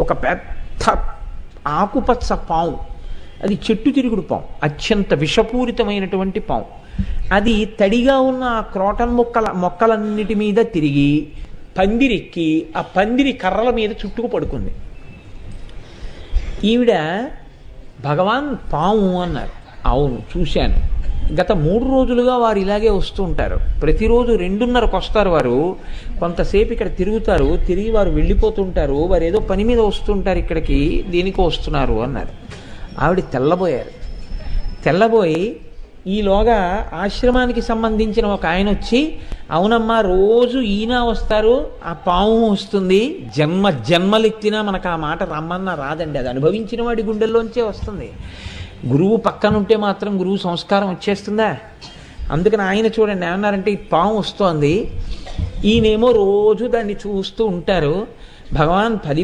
ఒక పెద్ద ఆకుపచ్చ పాము అది చెట్టు తిరుగుడు పాము అత్యంత విషపూరితమైనటువంటి పాము అది తడిగా ఉన్న ఆ క్రోటన్ మొక్కల మొక్కలన్నిటి మీద తిరిగి పందిరెక్కి ఆ పందిరి కర్రల మీద చుట్టుకు పడుకుంది. ఈవిడ భగవాన్ పాము అన్నారు. అవును చూశాను. గత మూడు రోజులుగా వారు ఇలాగే వస్తూ ఉంటారు. ప్రతిరోజు రెండున్నరకు వస్తారు వారు. కొంతసేపు ఇక్కడ తిరుగుతారు. తిరిగి వారు వెళ్ళిపోతుంటారు. వారు ఏదో పని మీద వస్తుంటారు ఇక్కడికి. దేనికో వస్తున్నారు అన్నారు. ఆవిడ తెల్లబోయారు. తెల్లబోయి ఈలోగా ఆశ్రమానికి సంబంధించిన ఒక ఆయన వచ్చి అవునమ్మా రోజు ఈయన వస్తారు ఆ పాము వస్తుంది. జన్మ జన్మలెత్తినా మనకు ఆ మాట రమ్మన్నా రాదండి. అది అనుభవించిన వాడి గుండెల్లోంచే వస్తుంది. గురువు పక్కన ఉంటే మాత్రం గురువు సంస్కారం వచ్చేస్తుందా? అందుకని ఆయన చూడండి ఏమన్నారంటే ఈ పాము వస్తోంది ఈయనేమో రోజు దాన్ని చూస్తూ ఉంటారు. భగవాన్ పది